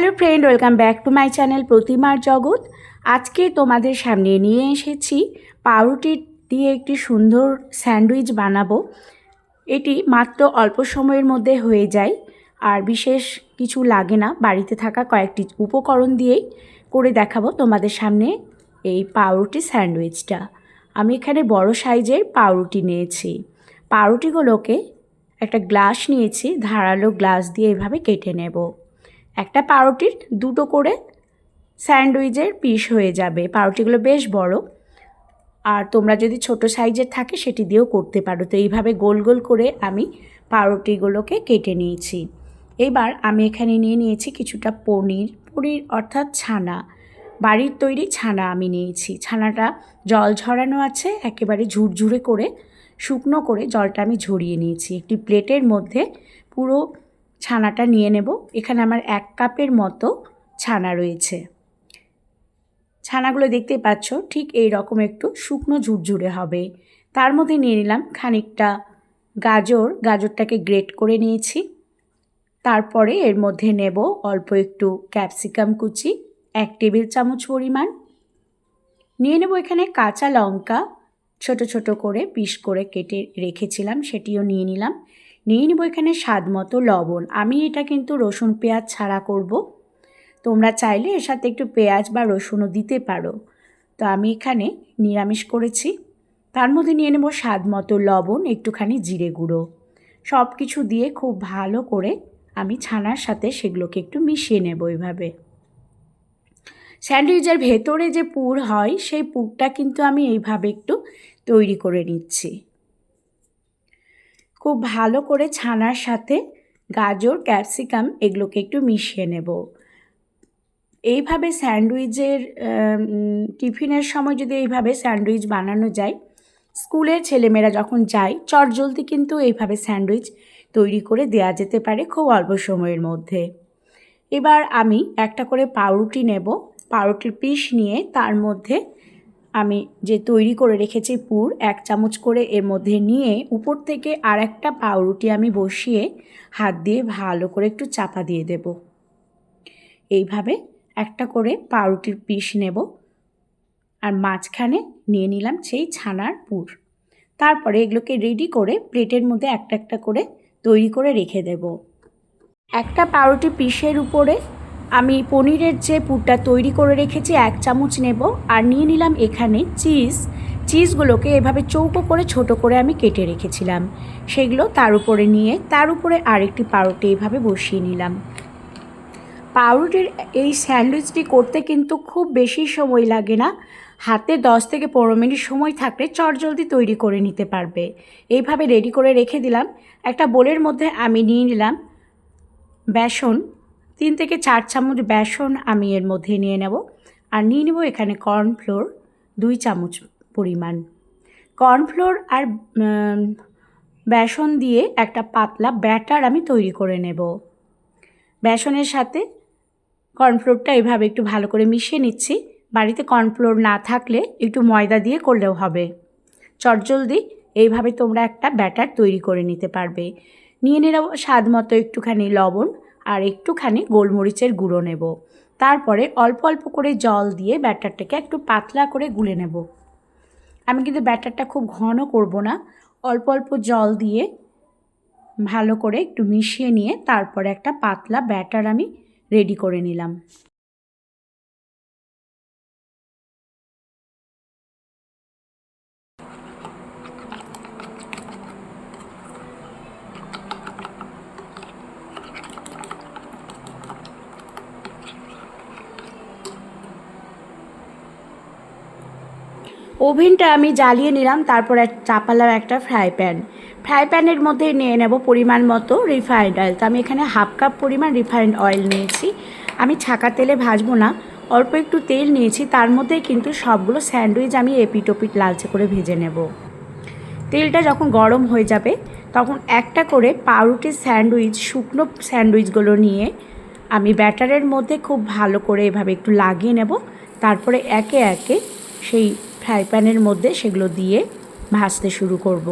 Hello friend, welcome back to my channel প্রতিমার জগৎ। আজকে তোমাদের সামনে নিয়ে এসেছি পাউরুটি দিয়ে একটি সুন্দর স্যান্ডউইচ বানাবো। এটি মাত্র অল্প সময়ের মধ্যে হয়ে যায়, আর বিশেষ কিছু লাগে না। বাড়িতে থাকা কয়েকটি উপকরণ দিয়েই করে দেখাবো তোমাদের সামনে এই পাউরুটি স্যান্ডউইচটা। আমি এখানে বড় সাইজের পাউরুটি নিয়েছি। পাউরুটিগুলোকে একটা গ্লাস নিয়েছি, ধারালো গ্লাস দিয়ে এভাবে কেটে নেব। একটা পাউরুটির দুটো করে স্যান্ডউইচের পিস হয়ে যাবে। পাউরুটিগুলো বেশ বড়। আর তোমরা যদি ছোট সাইজের থাকে সেটি দিয়েও করতে পারো। তো এইভাবে গোল গোল করে আমি পাউরুটিগুলোকে কেটে নিয়েছি। এবার আমি এখানে নিয়ে নিয়েছি কিছুটা পনির। পনির অর্থাৎ ছানা। বাড়ির তৈরি ছানা আমি নিয়েছি। ছানাটা জল ঝরানো আছে, একেবারে ঝুরঝুরে করে, শুকনো করে জলটা আমি ঝরিয়ে নিয়েছি। একটি প্লেটের মধ্যে পুরো ছানাটা নিয়ে নেব। এখানে আমার এক কাপের মতো ছানা রয়েছে। ছানাগুলো দেখতে পাচ্ছ, ঠিক এই রকম একটু শুকনো ঝুরঝুরে হবে। তার মধ্যে নিয়ে নিলাম খানিকটা গাজর। গাজরটাকে গ্রেট করে নিয়েছি। তারপরে এর মধ্যে নেব অল্প একটু ক্যাপসিকাম কুচি, এক টেবিল চামচ পরিমাণ। নিয়ে নেব এখানে কাঁচা লঙ্কা। ছোট ছোট করে পিস করে কেটে রেখেছিলাম, সেটিও নিয়ে নিলাম। নিয়ে নেব এখানে স্বাদ মতো লবণ। আমি এটা কিন্তু রসুন পেঁয়াজ ছাড়া করব। তোমরা চাইলে এর সাথে একটু পেঁয়াজ বা রসুনও দিতে পারো। তো আমি এখানে নিরামিষ করেছি। তার মধ্যে নিয়ে নেব স্বাদ মতো লবণ, একটুখানি জিরে গুঁড়ো। সব কিছু দিয়ে খুব ভালো করে আমি ছানার সাথে সেগুলোকে একটু মিশিয়ে নেব এইভাবে স্যান্ডউইচের ভেতরে যে পুর হয়, সেই পুরটা কিন্তু আমি এইভাবে একটু তৈরি করে নিচ্ছি। খুব ভালো করে ছানার সাথে গাজর, ক্যাপসিকাম এগুলোকে একটু মিশিয়ে নেব। এইভাবে স্যান্ডউইচের টিফিনের সময় যদি এইভাবে স্যান্ডউইচ বানানো যায়, স্কুলের ছেলেমেয়েরা যখন যায়, চটজলদি কিন্তু এইভাবে স্যান্ডউইচ তৈরি করে দেওয়া যেতে পারে খুব অল্প সময়ের মধ্যে। এবার আমি একটা করে পাউরুটি নেব, পাউরুটির পিস নিয়ে তার মধ্যে আমি যে তৈরি করে রেখেছি পুর, এক চামচ করে এর মধ্যে নিয়ে উপর থেকে আর একটা পাউরুটি আমি বসিয়ে হাত দিয়ে ভালো করে একটু চাপা দিয়ে দেব। এইভাবে একটা করে পাউরুটির পিস নেব আর মাঝখানে নিয়ে নিলাম সেই ছানার পুর। তারপরে এগুলোকে রেডি করে প্লেটের মধ্যে একটা একটা করে তৈরি করে রেখে দেব। একটা পাউরুটি পিসের উপরে আমি পনিরের যে পুরটা তৈরি করে রেখেছি, এক চামচ নেব। আর নিয়ে নিলাম এখানে চিজ। চিজগুলোকে এভাবে চৌকো করে, ছোট করে আমি কেটে রেখেছিলাম। সেগুলো তার উপরে নিয়ে, তার উপরে আরেকটি পাউরুটি এভাবে বসিয়ে নিলাম। পাউরুটির এই স্যান্ডউইচটি করতে কিন্তু খুব বেশি সময় লাগে না। হাতে দশ থেকে পনেরো মিনিট সময় থাকলে চটজলদি তৈরি করে নিতে পারবে। এইভাবে রেডি করে রেখে দিলাম। একটা বোলের মধ্যে আমি নিয়ে নিলাম বেসন। তিন থেকে চার চামচ বেসন আমি এর মধ্যে নিয়ে নেব আর নিয়ে নেব এখানে কর্নফ্লোর দুই চামচ পরিমাণ। কর্নফ্লোর আর বেসন দিয়ে একটা পাতলা ব্যাটার আমি তৈরি করে নেব। বেসনের সাথে কর্নফ্লোরটা এভাবে একটু ভালো করে মিশিয়ে নিচ্ছি। বাড়িতে কর্নফ্লোর না থাকলে একটু ময়দা দিয়ে করলেও হবে। চটজলদি এইভাবে তোমরা একটা ব্যাটার তৈরি করে নিতে পারবে। নিয়ে নেব স্বাদ মতো একটুখানি লবণ আর একটুখানি গোলমরিচের গুঁড়ো নেব। তারপরে অল্প অল্প করে জল দিয়ে ব্যাটারটাকে একটু পাতলা করে গুলে নেব। আমি কিন্তু ব্যাটারটা খুব ঘন করব না। অল্প অল্প জল দিয়ে ভালো করে একটু মিশিয়ে নিয়ে তারপরে একটা পাতলা ব্যাটার আমি রেডি করে নিলাম। ওভেনটা আমি জ্বালিয়ে নিলাম, তারপর চাপালাম একটা ফ্রাই প্যান। ফ্রাই প্যানের মধ্যে নিয়ে নেব পরিমাণ মতো রিফাইন্ড অয়েল। তো আমি এখানে হাফ কাপ পরিমাণ রিফাইন্ড অয়েল নিয়েছি। আমি ছাকা তেলে ভাজবো না, অল্প একটু তেল নিয়েছি, তার মধ্যে কিন্তু সবগুলো স্যান্ডউইচ আমি এপিট ওপিট লালচে করে ভেজে নেব। তেলটা যখন গরম হয়ে যাবে, তখন একটা করে পাউরুটির স্যান্ডউইচ, শুকনো স্যান্ডউইচগুলো নিয়ে আমি ব্যাটারের মধ্যে খুব ভালো করে এভাবে একটু লাগিয়ে নেব। তারপরে একে একে সেই ফ্রাই প্যানের মধ্যে সেগুলো দিয়ে ভাজতে শুরু করব।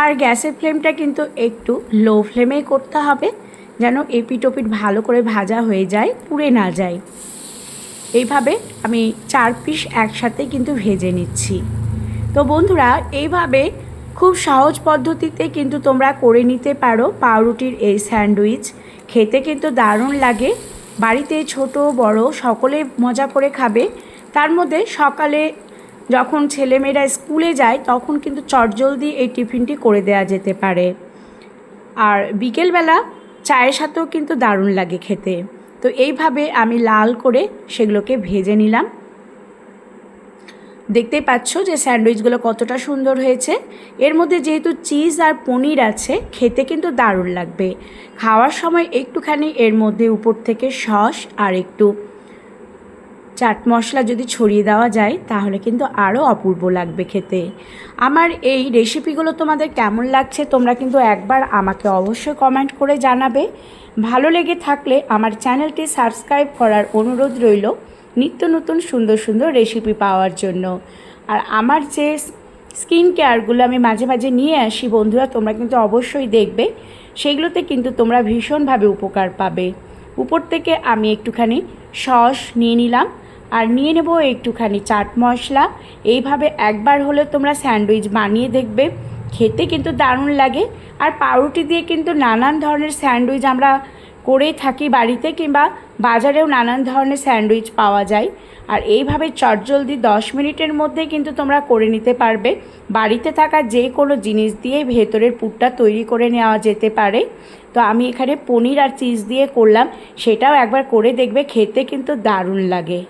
আর গ্যাসের ফ্লেমটা কিন্তু একটু লো ফ্লেমেই করতে হবে, যেন এপিটোপিট ভালো করে ভাজা হয়ে যায়, পুড়ে না যায়। এইভাবে আমি চার পিস একসাথে কিন্তু ভেজে নিচ্ছি। তো বন্ধুরা, এইভাবে খুব সহজ পদ্ধতিতে কিন্তু তোমরা করে নিতে পারো পাউরুটির এই স্যান্ডউইচ। খেতে কিন্তু দারুণ লাগে। বাড়িতে ছোট, বড় সকলে মজা করে খাবে। তার মধ্যে সকালে যখন ছেলেমেয়েরা স্কুলে যায়, তখন কিন্তু চটজলদি এই টিফিনটি করে দেওয়া যেতে পারে। আর বিকেলবেলা চায়ের সাথেও কিন্তু দারুণ লাগে খেতে। তো এইভাবে আমি লাল করে সেগুলোকে ভেজে নিলাম। দেখতেই পাচ্ছ যে স্যান্ডউইচগুলো কতটা সুন্দর হয়েছে। এর মধ্যে যেহেতু চিজ আর পনির আছে, খেতে কিন্তু দারুণ লাগবে। খাওয়ার সময় একটুখানি এর মধ্যে উপর থেকে সস আর একটু চাট মশলা যদি ছড়িয়ে দেওয়া যায়, তাহলে কিন্তু আরও অপূর্ব লাগবে খেতে। আমার এই রেসিপিগুলো তোমাদের কেমন লাগছে, তোমরা কিন্তু একবার আমাকে অবশ্যই কমেন্ট করে জানাবে। ভালো লেগে থাকলে আমার চ্যানেলটি সাবস্ক্রাইব করার অনুরোধ রইল নিত্য নতুন সুন্দর সুন্দর রেসিপি পাওয়ার জন্য। আর আমার যে স্কিন কেয়ারগুলো আমি মাঝে মাঝে নিয়ে আসি বন্ধুরা, তোমরা কিন্তু অবশ্যই দেখবে, সেগুলোতে কিন্তু তোমরা ভীষণভাবে উপকার পাবে। উপর থেকে আমি একটুখানি সস নিয়ে নিলাম আর নিয়ে নেব একটুখানি চাট মশলা। এইভাবে একবার হলে তোমরা স্যান্ডউইচ বানিয়ে দেখবে। খেতে কিন্তু দারুণ লাগে। আর পাউরুটি দিয়ে কিন্তু নানান ধরনের স্যান্ডউইচ আমরা করেই থাকি বাড়িতে কিংবা বাজারেও নানান ধরনের স্যান্ডউইচ পাওয়া যায়। আর এইভাবে চটজলদি দশ মিনিটের মধ্যে কিন্তু তোমরা করে নিতে পারবে। বাড়িতে থাকা যে কোনো জিনিস দিয়ে ভেতরের পুরটা তৈরি করে নেওয়া যেতে পারে। তো আমি এখানে পনির আর চিজ দিয়ে করলাম। সেটাও একবার করে দেখবে, খেতে কিন্তু দারুণ লাগে।